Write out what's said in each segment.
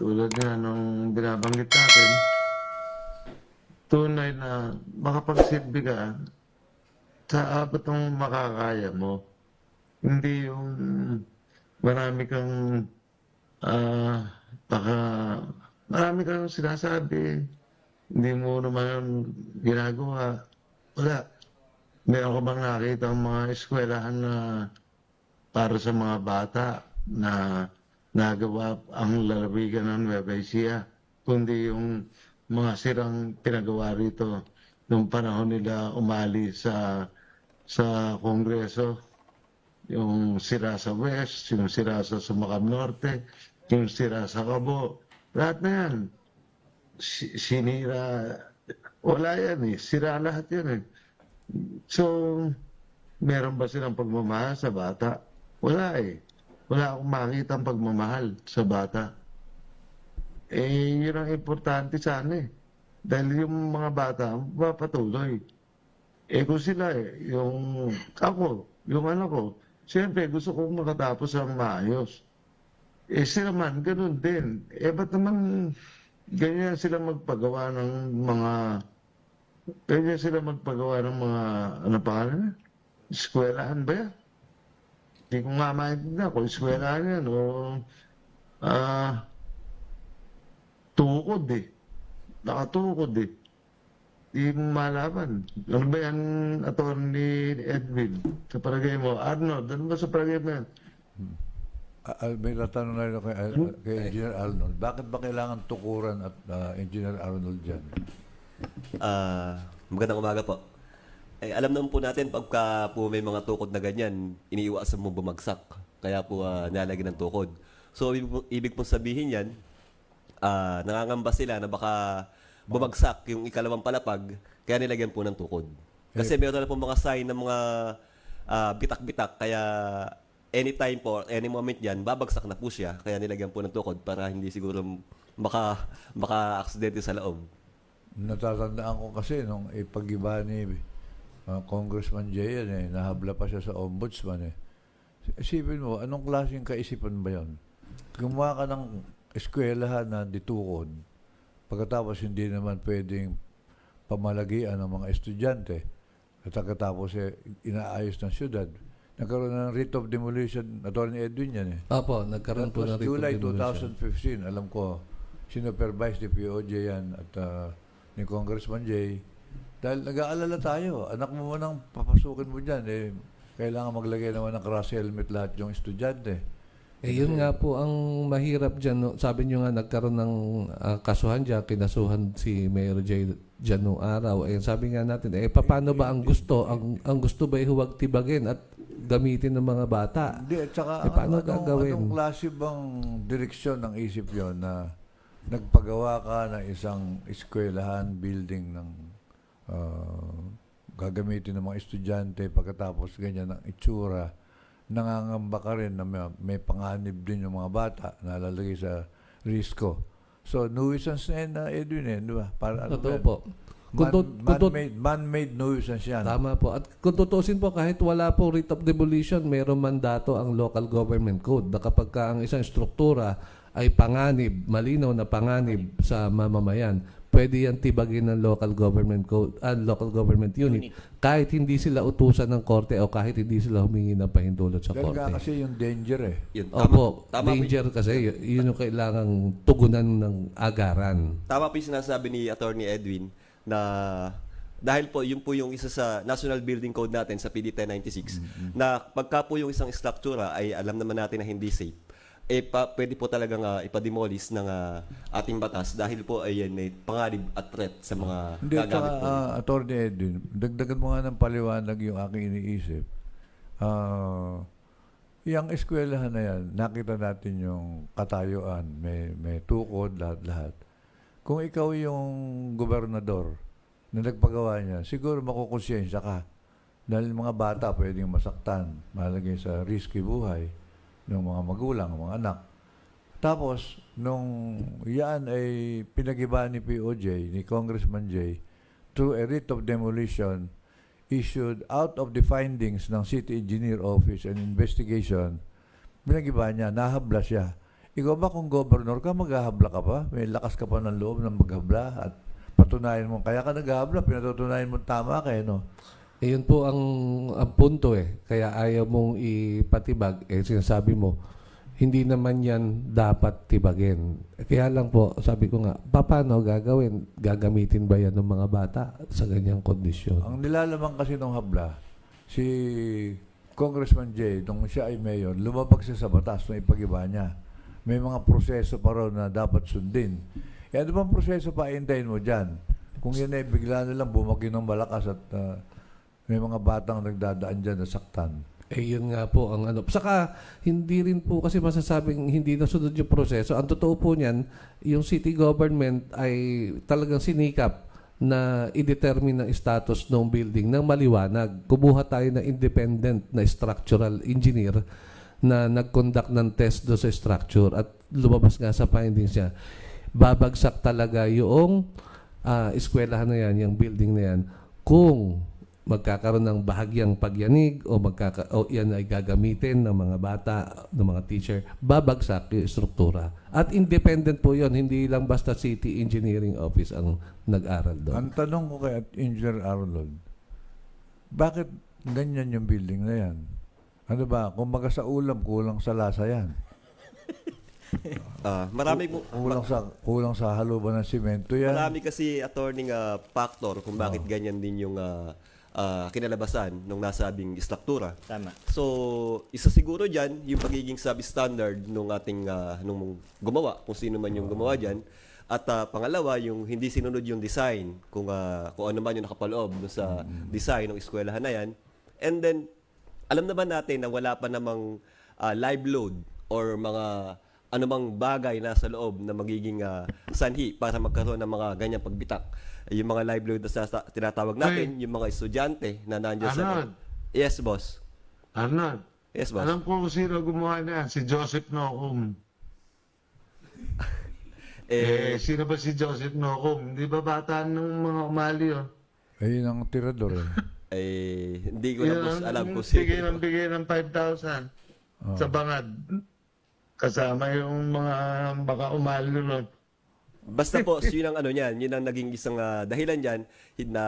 tulad nga nung binabanggit natin, tunay na makapagsilbi ka sa apat ng makakaya mo. Hindi yung marami kang ah baka marami kang sinasabi, hindi mo naman ginagawa. Wala. Meron ka bang nakita ang mga eskwelahan na para sa mga bata na nagawa ang lalawigan ng Nueva Ecija, kundi yung mga sirang pinagawa rito nung panahon nila umali sa sa Kongreso, yung sira sa West, yung sira sa Sumakam Norte, yung sira sa Cabo, lahat na yan. Si- Sinira, wala yan eh, sira lahat yan eh. So, meron ba silang pagmamahal sa bata? Wala eh. Wala akong makita ang pagmamahal sa bata. Eh, yun ang importante sana eh. Dahil yung mga bata, mapatuloy. Eh kung sila eh, yung ako, yung anak ko, siyempre gusto kong makatapos ang maayos. Eh sila man, ganun din. Eh ba't naman ganyan sila magpagawa ng mga, ganyan sila magpagawa ng mga, ano na? Eskwelahan ba yan? Hindi ko nga maintindihan kung eskwelahan yan o ah tukod eh. Nakatukod eh. Di mo malaman. Ano ba yan, attorney Edwin? Sa palagay mo, Arnold, ano ba sa palagay mo yan? Ah, may tatanong na rin ako kay, ah, kay Engineer Arnold. Bakit ba kailangan tukuran at ah, Engineer Arnold dyan? Ah, magandang umaga po. Eh, alam naman po natin pagka po may mga tukod na ganyan, iniiwasan mo bumagsak. Kaya po uh, nalagyan ng tukod. So, ibig, po- ibig pong sabihin yan, ah, nangangamba sila na baka bumagsak yung ikalawang palapag, kaya nilagyan po ng tukod. Kasi meron na po mga sign ng mga ah, bitak-bitak, kaya anytime po, any moment yan, babagsak na po siya, kaya nilagyan po ng tukod para hindi siguro maka, maka-aksidente sa loob. Natatandaan ko kasi nung ipag-iba ni ah, Congressman Jay yan eh, nahabla pa siya sa ombudsman eh. Isipin mo, anong klaseng kaisipan ba yun? Gumawa ka ng eskwelahan na ditukod, pagkatapos hindi naman pwedeng pamalagian ng mga estudyante, at pagkatapos eh, inaayos ng syudad. Nagkaroon ng writ of demolition, Attorney Edwin yan eh. Opo, nagkaroon po ng writ of July demolition. 2015. Alam ko, sinupervise ni POJ yan at ah, ni Congressman Jay. Dahil nag-aalala tayo, anak mo nang papasukin mo dyan, eh, kailangan maglagay naman ng cross helmet lahat yung estudyante. Eh, yun nga po ang mahirap dyan. No? Sabi nyo nga, nagkaroon ng ah, kasuhan dyan, kinasuhan si Mayor J. dyan nung araw. Eh, sabi nga natin, eh, paano ba ang gusto? Ang, ang gusto ba huwag tibagin at gamitin ng mga bata? Hindi, at saka Eh, paano ano, anong, gagawin? anong klase bang direksyon ng isip yon na nagpagawa ka ng isang eskwelahan, building ng ah, gagamitin ng mga estudyante pagkatapos ganyan ng itsura, nangangamba ka rin na may, may panganib din yung mga bata na lalagay sa risko. So, nuisance na yan na Edwin eh, di ba? Para ano Totoo po. Kung Man, kung man-made, man-made nuisance yan. Tama po. At kung tutusin po, kahit wala po writ of demolition, mayroong mandato ang local government code na kapag ka ang isang struktura ay panganib, malinaw na panganib sa mamamayan, pwede yan tibagin ng local government code and local government unit kahit hindi sila utusan ng korte o kahit hindi sila humingi ng pahintulot sa Dahil nga korte. kasi yung danger eh. Yun, tama, Opo, tama po danger kasi y- yun yung kailangang tugunan ng agaran. Tama po yung sinasabi ni Attorney Edwin na dahil po yun po yung isa sa National Building Code natin sa PD 1096 na pagka po yung isang struktura ay alam naman natin na hindi safe eh pa, pwede po talagang uh, ipademolish ng ah, ating batas dahil po ay yan ay panganib at threat sa mga Hindi, gagamit po. ah, Attorney Edwin, dagdagan mo nga ng paliwanag yung aking iniisip. Ah, yung eskwelahan na yan, nakita natin yung katayuan, may, may tukod, lahat-lahat. Kung ikaw yung gobernador na nagpagawa niya, siguro makukonsensya ka. Dahil mga bata pwedeng masaktan, malagay sa risky buhay ng mga magulang, mga anak. Tapos, nung yan ay pinagiba ni POJ, ni Congressman Jay, through a writ of demolition issued out of the findings ng City Engineer Office and Investigation, pinagiba niya, nahabla siya. ikaw ba kung governor ka, maghahabla ka pa? May lakas ka pa ng loob ng maghabla at patunayan mo. Kaya ka naghahabla, pinatutunayan mo tama ka eh, no? Eh, yun po ang, ang punto eh. Kaya ayaw mong ipatibag, eh sinasabi mo, hindi naman yan dapat tibagin. Kaya lang po, sabi ko nga, paano gagawin? Gagamitin ba yan ng mga bata sa ganyang kondisyon? Ang nilalaman kasi ng habla, si Congressman Jay, nung siya ay mayor, lumabag siya sa batas nung ipagiba niya. May mga proseso pa raw na dapat sundin. E ano bang proseso pa hintayin mo dyan? Kung yan ay bigla na lang bumagi ng malakas at ah, may mga batang nagdadaan dyan na saktan. Eh, yun nga po ang ano. Saka, hindi rin po kasi masasabing hindi nasunod yung proseso. Ang totoo po niyan, yung city government ay talagang sinikap na i-determine ang status ng building ng maliwanag. Kumuha tayo ng independent na structural engineer na nag-conduct ng test do sa structure at lumabas nga sa findings niya. Babagsak talaga yung ah, eskwelahan na yan, yung building na yan, kung magkakaroon ng bahagyang pagyanig o, magkaka o yan ay gagamitin ng mga bata, ng mga teacher, babagsak yung struktura. At independent po yon hindi lang basta City Engineering Office ang nag-aral doon. Ang tanong ko kay Engineer Arnold, bakit ganyan yung building na yan? Ano ba, kung maga sa ulam, kulang sa lasa yan. Ah, marami po, Kulang sa, kulang sa haluban ng simento yan. Marami kasi attorney nga factor kung bakit ganyan din yung ah, ah, kinalabasan ng nasabing struktura. Tama. So, isa siguro diyan yung pagiging substandard nung ating ah, nung gumawa, kung sino man yung gumawa diyan. At ah, pangalawa, yung hindi sinunod yung design, kung ah, kung ano man yung nakapaloob sa design ng eskwelahan na yan. And then, alam naman natin na wala pa namang ah, live load or mga anumang bagay nasa loob na magiging ah, sanhi para magkaroon ng mga ganyang pagbitak. Yung mga live load na sa, sa- tinatawag natin, yung mga estudyante na nandiyan sa... Arnold. Yes, boss. Arnold, Yes, boss. alam ko kung sino gumawa na yan, si Joseph Nocum. Eh, Eh, sino ba si Joseph Nocum? Di ba bata ng mga umali yun? Eh, yun ang tirador eh. eh, hindi ko na Yun boss alam Bigay sino. ng bigay ng 5,000 sa bangad. Kasama yung mga baka umali nun. Basta po, yun ang ano niyan, yun ang naging isang ah, dahilan diyan na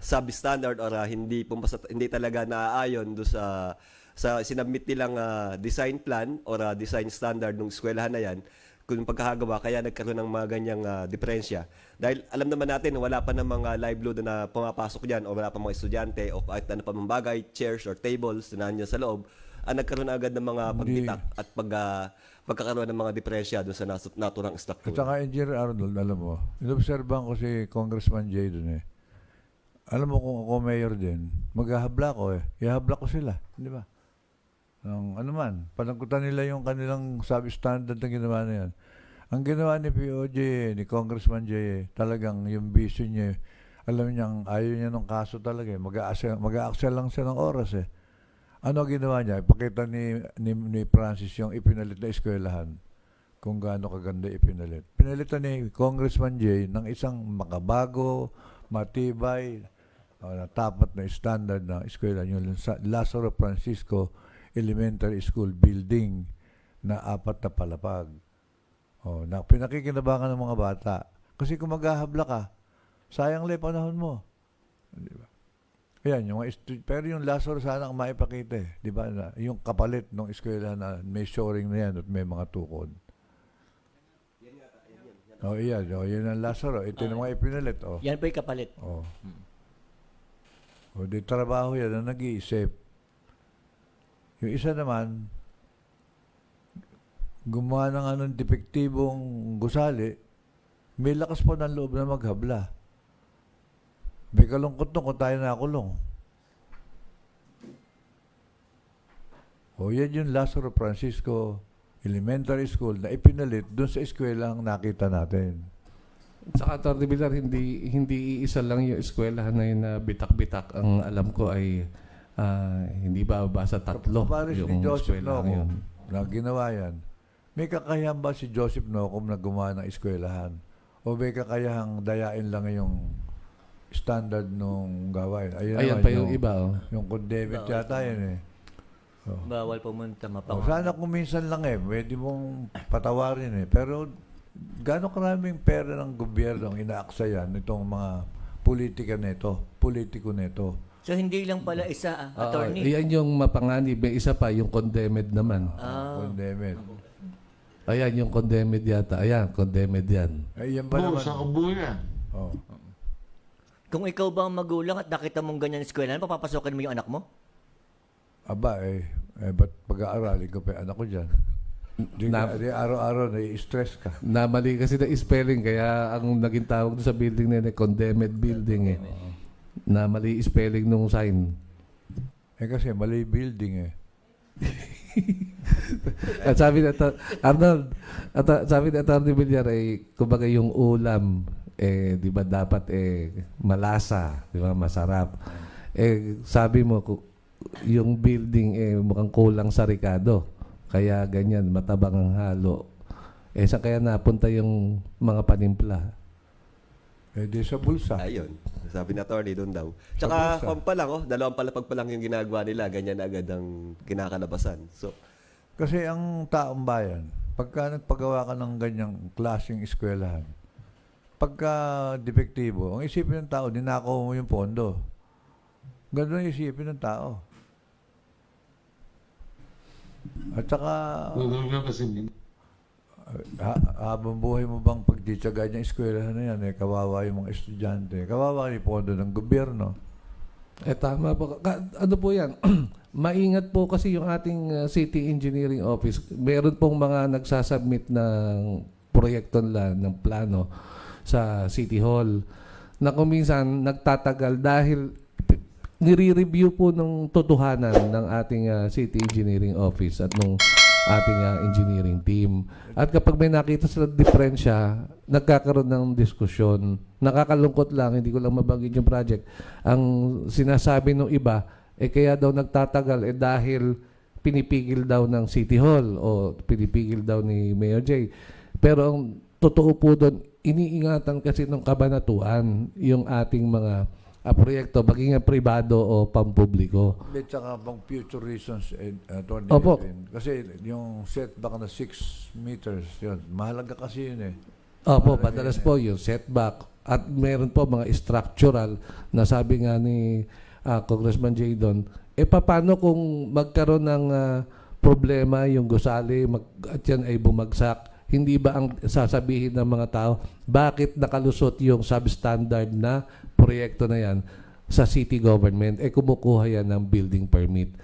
substandard or ah, hindi pumasa, hindi talaga naaayon do sa sa sinabmit nilang ah, design plan or ah, design standard ng eskwelahan na yan kung pagkakagawa kaya nagkaroon ng mga ganyang ah, diferensya. Dahil alam naman natin wala pa ng mga live load na pumapasok diyan o wala pa mga estudyante o kahit ano pa mang bagay, chairs or tables na nandiyan sa loob, ah, nagkaroon agad ng mga pagbitak at pag ah, pagkakaroon ng mga diferensya doon sa nas- naturang At structure. saka Engineer Arnold, alam mo, inobserbahan ko si Congressman Jay dun eh. Alam mo kung ako mayor din, maghahabla ko eh. Ihahabla ko sila, di ba? Ang, ano man, panagkutan nila yung kanilang substandard na ginawa na yan. Ang ginawa ni POJ, ni Congressman Jay, eh, talagang yung vision niya, eh, alam niyang ayaw niya ng kaso talaga eh. Mag-a-accel mag lang siya ng oras eh. Ano ginawa niya? Ipakita ni, ni, ni Francis yung ipinalit na eskwelahan kung gaano kaganda ipinalit. Pinalitan ni Congressman Jay ng isang makabago, matibay, uh, tapat na standard na eskwela yung sa Lazaro Francisco Elementary School building na apat na palapag. Oh, na pinakikinabangan ng mga bata. Kasi kung maghahabla ka, sayang yung panahon mo. Di ba? Ayan, yung pero yung Lazaro sana ang maipakita eh. Di ba? Na, yung kapalit ng eskwela na may shoring na yan at may mga tukod. Oh, iyan. Oh, yan ang Lazaro. Ito yung mga ipinalit. Oh. Yan po yung kapalit. Oh. O di trabaho yan na nag-iisip. Yung isa naman, gumawa ng anong depektibong gusali, may lakas pa ng loob na maghabla. May kalungkot nung kung tayo nakulong. O yan yung Lazaro Francisco Elementary School na ipinalit doon sa eskwela ang nakita natin. Sa Atty. Villar, hindi, hindi iisa lang yung eskwelahan na yun na bitak-bitak. Ang alam ko ay ah, hindi bababa sa tatlo Paris ni yung Joseph eskwelahan yun. Nocum na ginawa yan. May kakayahan ba si Joseph Nocum na gumawa ng eskwelahan? O may kakayahang dayain lang yung standard nung gawain? Ayun Ayan naman pa yung iba. Oh. Yung condemned yata yan eh. Bawal pumunta Oh, mapang. sana kung minsan lang eh, pwede mong patawarin eh. Pero gano'ng karaming pera ng gobyerno ang inaaksayan nitong mga politika nito, politiko nito. So hindi lang pala isa, ah, Oo, attorney. Iyan yung mapanganib. May isa pa, yung condemned naman. Ah, Condemned. Ayan yung condemned yata. Ayan, condemned yan. Ay, yan ba Oo, naman? sa kabuyan. Oh. Kung ikaw ba ang magulang at nakita mong ganyan sa eskwelahan, papapasokin mo yung anak mo? Aba eh, eh ba't pag-aaralin ko pa yung anak ko dyan? Di, Na- di araw-araw nai-stress ka. Namali kasi na spelling. Kaya ang naging tawag doon sa building na yun, eh, condemned building eh. Namali spelling nung sign. Eh kasi mali building eh. At sabi na to, Arnold, at sabi ni Atty. Villar eh, kumbaga yung ulam, eh, di ba dapat eh, malasa, di ba, masarap. Eh, sabi mo, yung building eh, mukhang kulang sa Ricardo. Kaya ganyan, matabang ang halo. Eh, sa kaya napunta yung mga panimpla. Eh di sa bulsa. Ayun. Sabi ni attorney doon daw. Tsaka, kung pa lang, oh, dalawang palapag pa lang yung ginagawa nila, ganyan na agad ang kinakalabasan. So, Kasi ang taong bayan, pagka nagpagawa ka ng ganyang klaseng eskwelahan, pagka depektibo, ang isipin ng tao, ninakaw mo yung pondo. Ganun ang isipin ng tao. At saka, ha, habang buhay mo bang pagtitsaga niya eskwelahan na yan, eh, kawawa yung mga estudyante, kawawa yung pondo ng gobyerno. Eh tama po. Ka- ano po yan? Maingat po kasi yung ating uh, City Engineering Office. Meron pong mga nagsasubmit ng proyekto nila, ng plano sa City Hall na kung minsan nagtatagal dahil nire-review po ng totohanan ng ating uh, City Engineering Office at nung ating uh, engineering team. At kapag may nakita sila diferensya, nagkakaroon ng diskusyon. Nakakalungkot lang, hindi ko lang mabanggit yung project. Ang sinasabi ng iba, eh kaya daw nagtatagal, eh dahil pinipigil daw ng City Hall o pinipigil daw ni Mayor Jay. Pero ang totoo po doon, iniingatan kasi ng kabanatuan yung ating mga ah, proyekto, maging nga pribado o pampubliko. Hindi, tsaka pang future reasons, eh, Atty. Opo. Edwin. Kasi yung setback na 6 meters, yun, mahalaga kasi yun eh. Opo, Parang madalas yun eh. po yung setback. At meron po mga structural na sabi nga ni ah, Congressman Jay Don, eh paano kung magkaroon ng ah, problema yung gusali mag, at yan ay bumagsak, hindi ba ang sasabihin ng mga tao, bakit nakalusot yung substandard na proyekto na yan sa city government? Eh kumukuha yan ng building permit.